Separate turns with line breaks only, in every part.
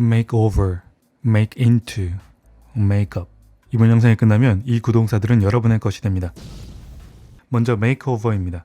make over, make into, make up. 이번 영상이 끝나면 이 구동사들은 여러분의 것이 됩니다. 먼저 make over입니다.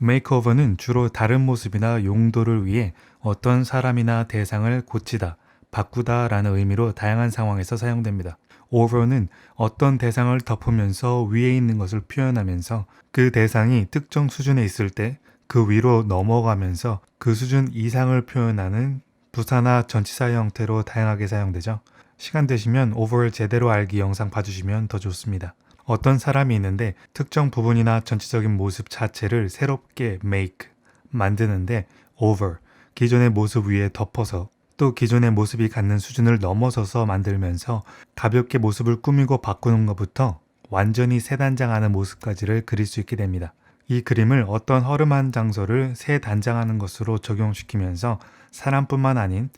make over는 주로 다른 모습이나 용도를 위해 어떤 사람이나 대상을 고치다, 바꾸다 라는 의미로 다양한 상황에서 사용됩니다. over는 어떤 대상을 덮으면서 위에 있는 것을 표현하면서 그 대상이 특정 수준에 있을 때 그 위로 넘어가면서 그 수준 이상을 표현하는 부사나 전치사 형태로 다양하게 사용되죠. 시간 되시면 over 제대로 알기 영상 봐주시면 더 좋습니다. 어떤 사람이 있는데 특정 부분이나 전체적인 모습 자체를 새롭게 make, 만드는데 over, 기존의 모습 위에 덮어서 또 기존의 모습이 갖는 수준을 넘어서서 만들면서 가볍게 모습을 꾸미고 바꾸는 것부터 완전히 새 단장하는 모습까지를 그릴 수 있게 됩니다. 이 그림을 어떤 허름한 장소를 새 단장하는 것으로 적용시키면서 사람뿐만 아닌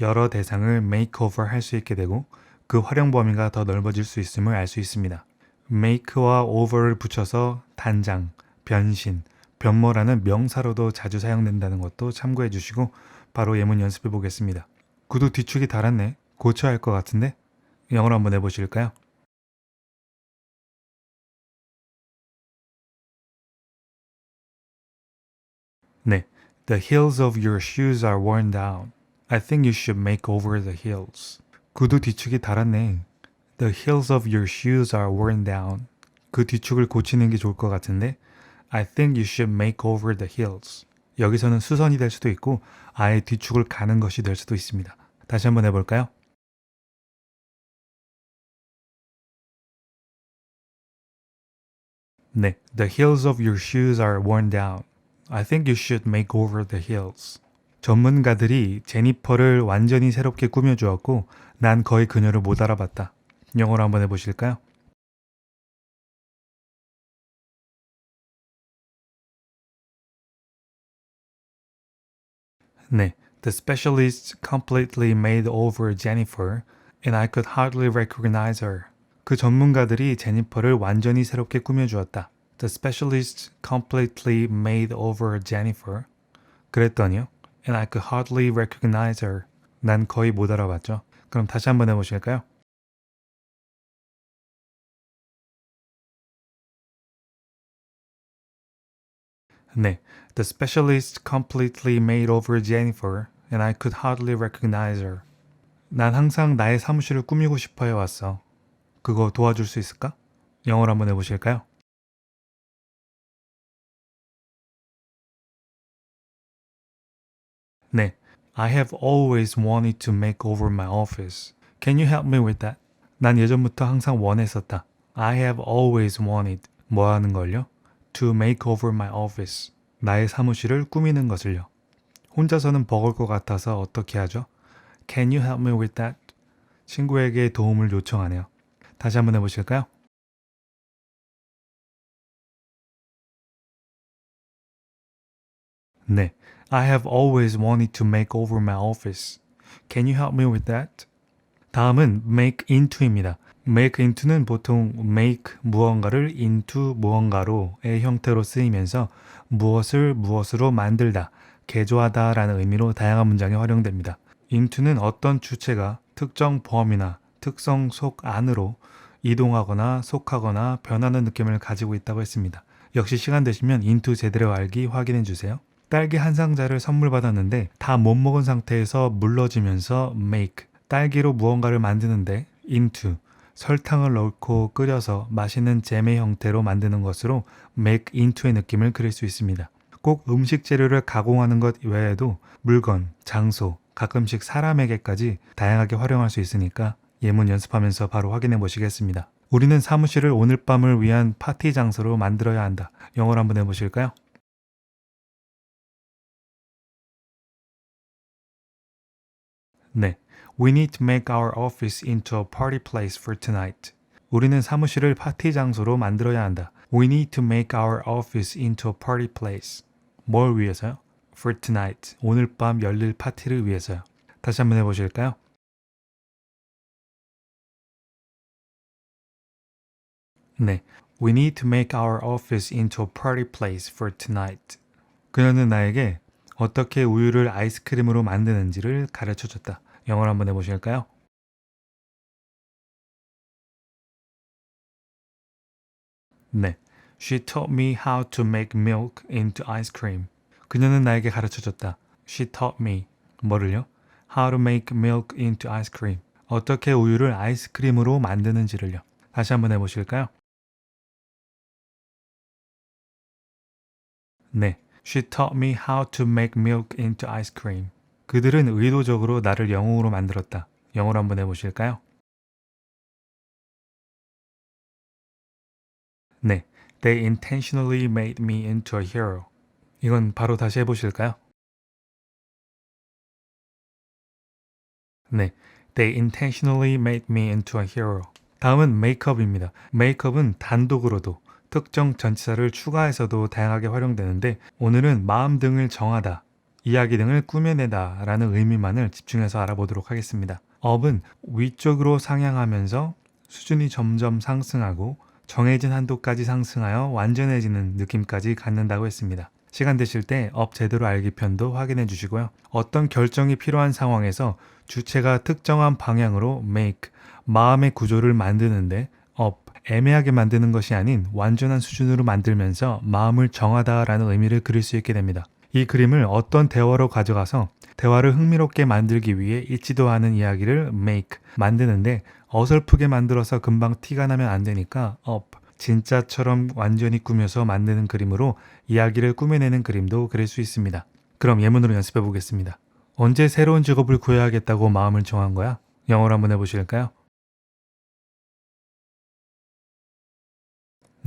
여러 대상을 메이크오버 할 수 있게 되고 그 활용 범위가 더 넓어질 수 있음을 알 수 있습니다. make와 over를 붙여서 단장, 변신, 변모라는 명사로도 자주 사용된다는 것도 참고해 주시고 바로 예문 연습해 보겠습니다. 구두 뒤축이 달았네. 고쳐야 할 것 같은데? 영어로 한번 해보실까요? 네. The heels of your shoes are worn down. I think you should make over the heels. 구두 뒤축이 달았네. The heels of your shoes are worn down. 그 뒤축을 고치는 게 좋을 것 같은데 I think you should make over the heels. 여기서는 수선이 될 수도 있고 아예 뒤축을 가는 것이 될 수도 있습니다. 다시 한번 해볼까요? 네, the heels of your shoes are worn down. I think you should make over the heels. 전문가들이 제니퍼를 완전히 새롭게 꾸며주었고 난 거의 그녀를 못 알아봤다. 영어로 한번 해보실까요? 네, the specialist completely made over Jennifer and I could hardly recognize her. 그 전문가들이 제니퍼를 완전히 새롭게 꾸며주었다. The specialist completely made over Jennifer. 그랬더니요. And I could hardly recognize her. 난 거의 못 알아봤죠. 그럼 다시 한번 해보실까요? 네. The specialist completely made over Jennifer and I could hardly recognize her. 난 항상 나의 사무실을 꾸미고 싶어 해왔어. 그거 도와줄 수 있을까? 영어로 한번 해보실까요? 네. I have always wanted to make over my office. Can you help me with that? 난 예전부터 항상 원했었다. I have always wanted. 뭐 하는 걸요? To make over my office. 나의 사무실을 꾸미는 것을요. 혼자서는 버거울 것 같아서 어떻게 하죠? Can you help me with that? 친구에게 도움을 요청하네요. 다시 한번 해보실까요? 네. I have always wanted to make over my office. Can you help me with that? 다음은 make into입니다. make into는 보통 make 무언가를 into 무언가로의 형태로 쓰이면서 무엇을 무엇으로 만들다, 개조하다 라는 의미로 다양한 문장에 활용됩니다. into는 어떤 주체가 특정 범위나 특성 속 안으로 이동하거나 속하거나 변하는 느낌을 가지고 있다고 했습니다. 역시 시간 되시면 into 제대로 알기 확인해 주세요. 딸기 한 상자를 선물 받았는데 다 못 먹은 상태에서 물러지면서 make 딸기로 무언가를 만드는데 into 설탕을 넣고 끓여서 맛있는 잼의 형태로 만드는 것으로 make into의 느낌을 그릴 수 있습니다. 꼭 음식 재료를 가공하는 것 외에도 물건, 장소, 가끔씩 사람에게까지 다양하게 활용할 수 있으니까 예문 연습하면서 바로 확인해 보시겠습니다. 우리는 사무실을 오늘 밤을 위한 파티 장소로 만들어야 한다. 영어로 한번 해보실까요? 네. We need to make our office into a party place for tonight. 우리는 사무실을 파티 장소로 만들어야 한다. We need to make our office into a party place. 뭘 위해서요? For tonight. 오늘 밤 열릴 파티를 위해서요. 다시 한번 해보실까요? 네. We need to make our office into a party place for tonight. 그녀는 나에게 어떻게 우유를 아이스크림으로 만드는지를 가르쳐 줬다. 영어로 한번 해보실까요? 네. She taught me how to make milk into ice cream. 그녀는 나에게 가르쳐 줬다. She taught me. 뭐를요? How to make milk into ice cream. 어떻게 우유를 아이스크림으로 만드는지를요. 다시 한번 해보실까요? 네. She taught me how to make milk into ice cream. 그들은 의도적으로 나를 영웅으로 만들었다. 영어로 한번 해보실까요? 네. They intentionally made me into a hero. 이건 바로 다시 해보실까요? 네. They intentionally made me into a hero. 다음은 메이크업입니다. 메이크업은 단독으로도 특정 전치사를 추가해서도 다양하게 활용되는데 오늘은 마음 등을 정하다, 이야기 등을 꾸며내다 라는 의미만을 집중해서 알아보도록 하겠습니다. 업은 위쪽으로 상향하면서 수준이 점점 상승하고 정해진 한도까지 상승하여 완전해지는 느낌까지 갖는다고 했습니다. 시간 되실 때 업 제대로 알기 편도 확인해 주시고요. 어떤 결정이 필요한 상황에서 주체가 특정한 방향으로 make, 마음의 구조를 만드는데 업, 애매하게 만드는 것이 아닌 완전한 수준으로 만들면서 마음을 정하다라는 의미를 그릴 수 있게 됩니다. 이 그림을 어떤 대화로 가져가서 대화를 흥미롭게 만들기 위해 잊지도 않은 이야기를 make, 만드는데 어설프게 만들어서 금방 티가 나면 안 되니까 up, 진짜처럼 완전히 꾸며서 만드는 그림으로 이야기를 꾸며내는 그림도 그릴 수 있습니다. 그럼 예문으로 연습해 보겠습니다. 언제 새로운 직업을 구해야겠다고 마음을 정한 거야? 영어로 한번 해보실까요?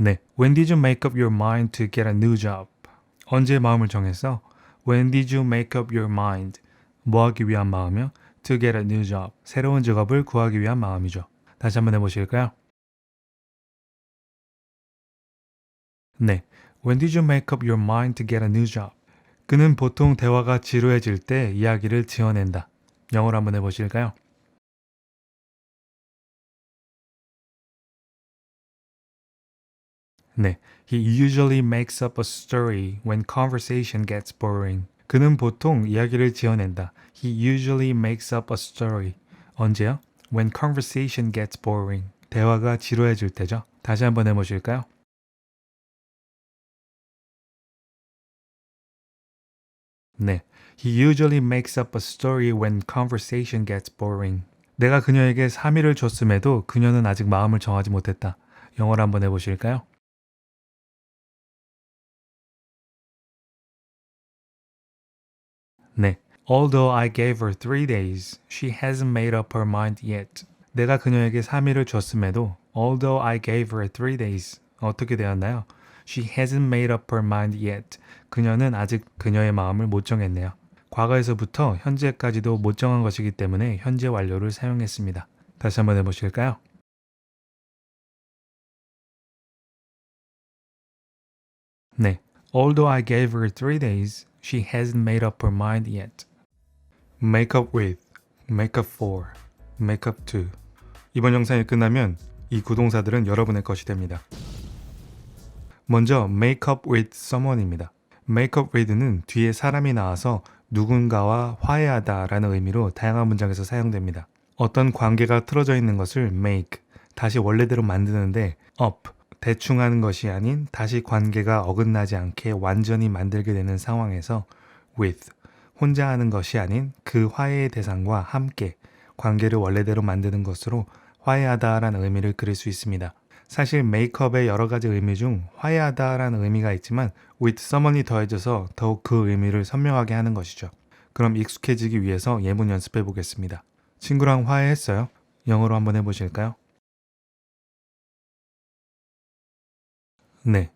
네. When did you make up your mind to get a new job? 언제 마음을 정했어? When did you make up your mind? 뭐 하기 위한 마음이요? To get a new job. 새로운 직업을 구하기 위한 마음이죠. 다시 한번 해보실까요? 네. When did you make up your mind to get a new job? 그는 보통 대화가 지루해질 때 이야기를 지어낸다. 영어로 한번 해보실까요? 네. He usually makes up a story when conversation gets boring. 그는 보통 이야기를 지어낸다. He usually makes up a story. 언제요? When conversation gets boring. 대화가 지루해질 때죠. 다시 한번 해보실까요? 네. He usually makes up a story when conversation gets boring. 내가 그녀에게 3일을 줬음에도 그녀는 아직 마음을 정하지 못했다. 영어로 한번 해보실까요? 네. Although I gave her three days, she hasn't made up her mind yet. 내가 그녀에게 3일을 줬음에도 although I gave her three days 어떻게 되었나요? She hasn't made up her mind yet. 그녀는 아직 그녀의 마음을 못 정했네요. 과거에서부터 현재까지도 못 정한 것이기 때문에 현재 완료를 사용했습니다. 다시 한번 해보실까요? 네. Although I gave her three days, she hasn't made up her mind yet. Make up with, make up for, make up to. 이번 영상이 끝나면 이 구동사들은 여러분의 것이 됩니다. 먼저 make up with someone입니다. make up with는 뒤에 사람이 나와서 누군가와 화해하다 라는 의미로 다양한 문장에서 사용됩니다. 어떤 관계가 틀어져 있는 것을 make, 다시 원래대로 만드는데 up, 대충 하는 것이 아닌 다시 관계가 어긋나지 않게 완전히 만들게 되는 상황에서 with, 혼자 하는 것이 아닌 그 화해의 대상과 함께 관계를 원래대로 만드는 것으로 화해하다라는 의미를 그릴 수 있습니다. 사실 메이크업의 여러 가지 의미 중 화해하다라는 의미가 있지만 with someone이 더해져서 더욱 그 의미를 선명하게 하는 것이죠. 그럼 익숙해지기 위해서 예문 연습해 보겠습니다. 친구랑 화해했어요? 영어로 한번 해보실까요? 네.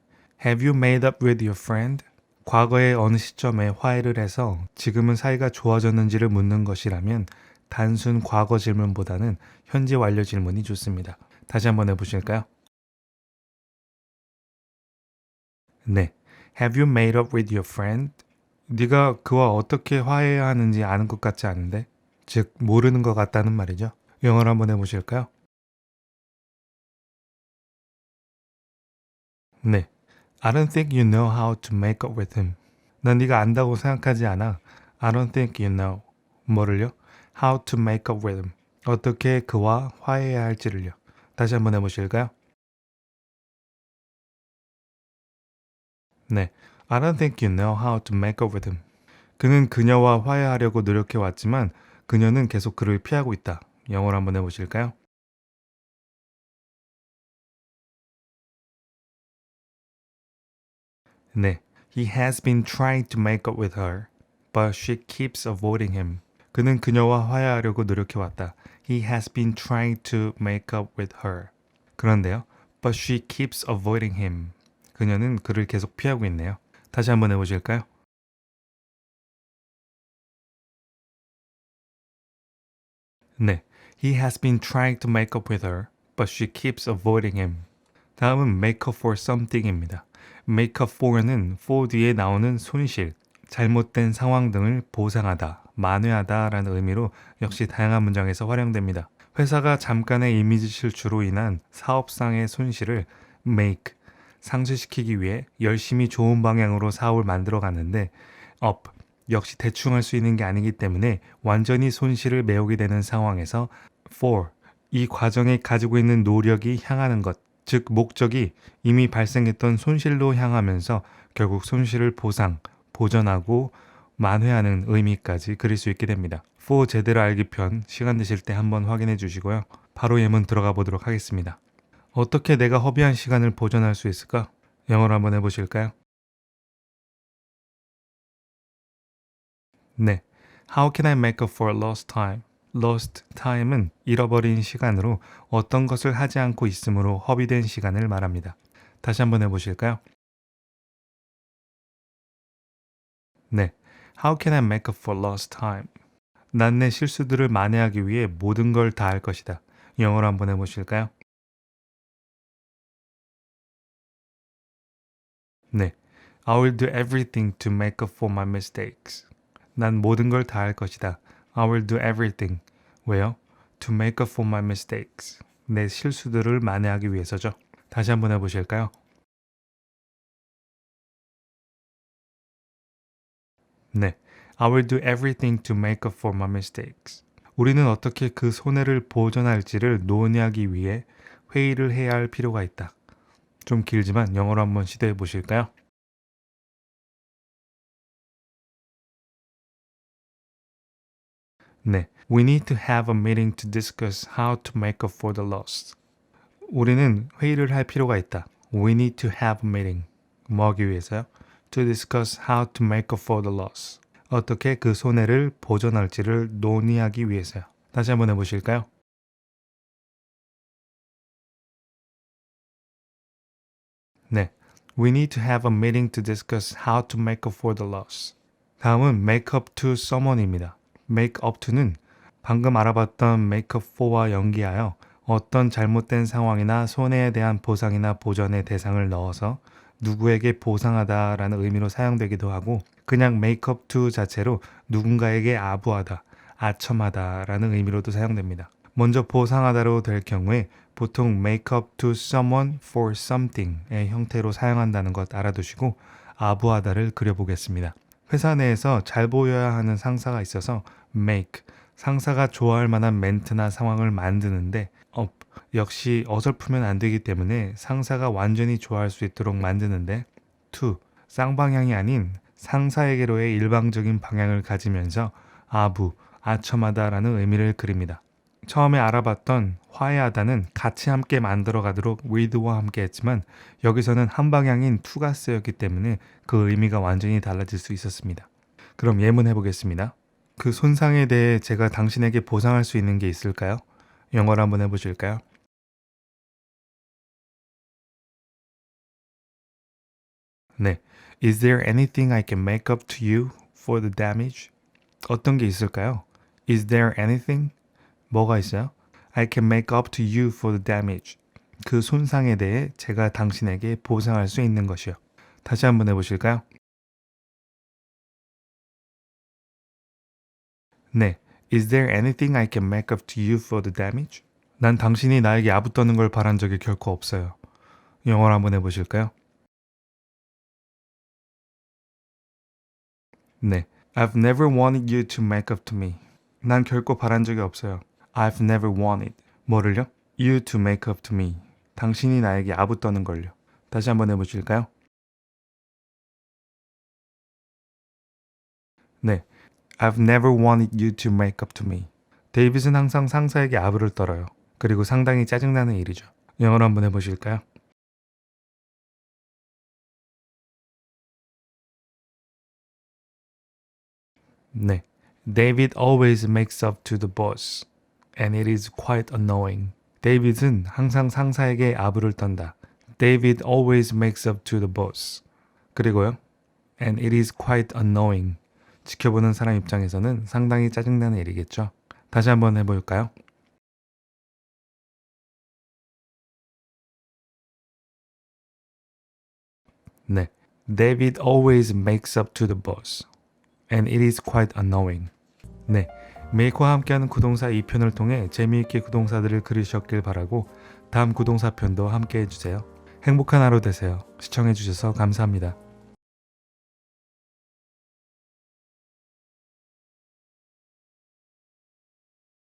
Have you made up with your friend? 과거의 어느 시점에 화해를 해서 지금은 사이가 좋아졌는지를 묻는 것이라면 단순 과거 질문보다는 현재 완료 질문이 좋습니다. 다시 한번 해보실까요? 네. Have you made up with your friend? 네가 그와 어떻게 화해해야 하는지 아는 것 같지 않은데? 즉, 모르는 것 같다는 말이죠. 영어로 한번 해보실까요? 네. I don't think you know how to make up with him. 난 네가 안다고 생각하지 않아. I don't think you know. 뭐를요? how to make up with him. 어떻게 그와 화해해야 할지를요. 다시 한번 해보실까요? 네. I don't think you know how to make up with him. 그는 그녀와 화해하려고 노력해 왔지만 그녀는 계속 그를 피하고 있다. 영어로 한번 해보실까요? 네. He has been trying to make up with her, but she keeps avoiding him. 그는 그녀와 화해하려고 노력해 왔다. He has been trying to make up with her. 그런데요. But she keeps avoiding him. 그녀는 그를 계속 피하고 있네요. 다시 한번 해 보실까요? 네. He has been trying to make up with her, but she keeps avoiding him. 다음은 make up for something입니다. Make up for는 for 뒤에 나오는 손실, 잘못된 상황 등을 보상하다, 만회하다 라는 의미로 역시 다양한 문장에서 활용됩니다. 회사가 잠깐의 이미지 실추로 인한 사업상의 손실을 make, 상쇄시키기 위해 열심히 좋은 방향으로 사업을 만들어 갔는데 up, 역시 대충 할 수 있는 게 아니기 때문에 완전히 손실을 메우게 되는 상황에서 for, 이 과정에 가지고 있는 노력이 향하는 것, 즉 목적이 이미 발생했던 손실로 향하면서 결국 손실을 보상, 보전하고 만회하는 의미까지 그릴 수 있게 됩니다. for 제대로 알기 편 시간 되실 때 한번 확인해 주시고요. 바로 예문 들어가 보도록 하겠습니다. 어떻게 내가 허비한 시간을 보전할 수 있을까? 영어로 한번 해보실까요? 네. How can I make up for lost time? Lost time은 잃어버린 시간으로 어떤 것을 하지 않고 있으므로 허비된 시간을 말합니다. 다시 한번 해보실까요? 네. How can I make up for lost time? 난 내 실수들을 만회하기 위해 모든 걸 다 할 것이다. 영어로 한번 해보실까요? 네. I will do everything to make up for my mistakes. 난 모든 걸 다 할 것이다. I will do everything. 왜요? To make up for my mistakes. 내 실수들을 만회하기 위해서죠. 다시 한번 해보실까요? 네. I will do everything to make up for my mistakes. 우리는 어떻게 그 손해를 보전할지를 논의하기 위해 회의를 해야 할 필요가 있다. 좀 길지만 영어로 한번 시도해 보실까요? 네. We need to have a meeting to discuss how to make up for the loss. 우리는 회의를 할 필요가 있다. We need to have a meeting. 뭐 하기 위해서요? To discuss how to make up for the loss. 어떻게 그 손해를 보전할지를 논의하기 위해서요. 다시 한번 해보실까요? 네. We need to have a meeting to discuss how to make up for the loss. 다음은 make up to someone입니다. Make up to는 방금 알아봤던 make up for와 연기하여 어떤 잘못된 상황이나 손해에 대한 보상이나 보전의 대상을 넣어서 누구에게 보상하다라는 의미로 사용되기도 하고 그냥 make up to 자체로 누군가에게 아부하다, 아첨하다라는 의미로도 사용됩니다. 먼저 보상하다로 될 경우에 보통 make up to someone for something의 형태로 사용한다는 것 알아두시고 아부하다를 그려보겠습니다. 회사 내에서 잘 보여야 하는 상사가 있어서 make 상사가 좋아할 만한 멘트나 상황을 만드는데 up 역시 어설프면 안 되기 때문에 상사가 완전히 좋아할 수 있도록 만드는데 to 쌍방향이 아닌 상사에게로의 일방적인 방향을 가지면서 아부, 아첨하다라는 의미를 그립니다. 처음에 알아봤던 화해하다는 같이 함께 만들어 가도록 with와 함께 했지만 여기서는 한 방향인 to가 쓰였기 때문에 그 의미가 완전히 달라질 수 있었습니다. 그럼 예문 해 보겠습니다. 그 손상에 대해 제가 당신에게 보상할 수 있는 게 있을까요? 영어로 한번 해 보실까요? 네. Is there anything I can make up to you for the damage? 어떤 게 있을까요? Is there anything? 뭐가 있어요? I can make up to you for the damage. 그 손상에 대해 제가 당신에게 보상할 수 있는 것이요. 다시 한번 해보실까요? 네. Is there anything I can make up to you for the damage? 난 당신이 나에게 아부 떠는 걸 바란 적이 결코 없어요. 영어로 한번 해보실까요? 네. I've never wanted you to make up to me. 난 결코 바란 적이 없어요. I've never wanted. 뭐를요? You to make up to me. 당신이 나에게 아부 떠는 걸요. 다시 한번 해보실까요? 네. I've never wanted you to make up to me. 데이빗은 항상 상사에게 아부를 떨어요. 그리고 상당히 짜증나는 일이죠. 영어로 한번 해보실까요? 네. David always makes up to the boss, and it is quite annoying. 데이빗은 항상 상사에게 아부를 떤다. David always makes up to the boss. 그리고요. And it is quite annoying. 지켜보는 사람 입장에서는 상당히 짜증나는 일이겠죠. 다시 한번 해볼까요? 네. David always makes up to the boss. And it is quite annoying. 네. 메이커와 함께하는 구동사 2편을 통해 재미있게 구동사들을 그리셨길 바라고 다음 구동사 편도 함께 해주세요. 행복한 하루 되세요. 시청해주셔서 감사합니다.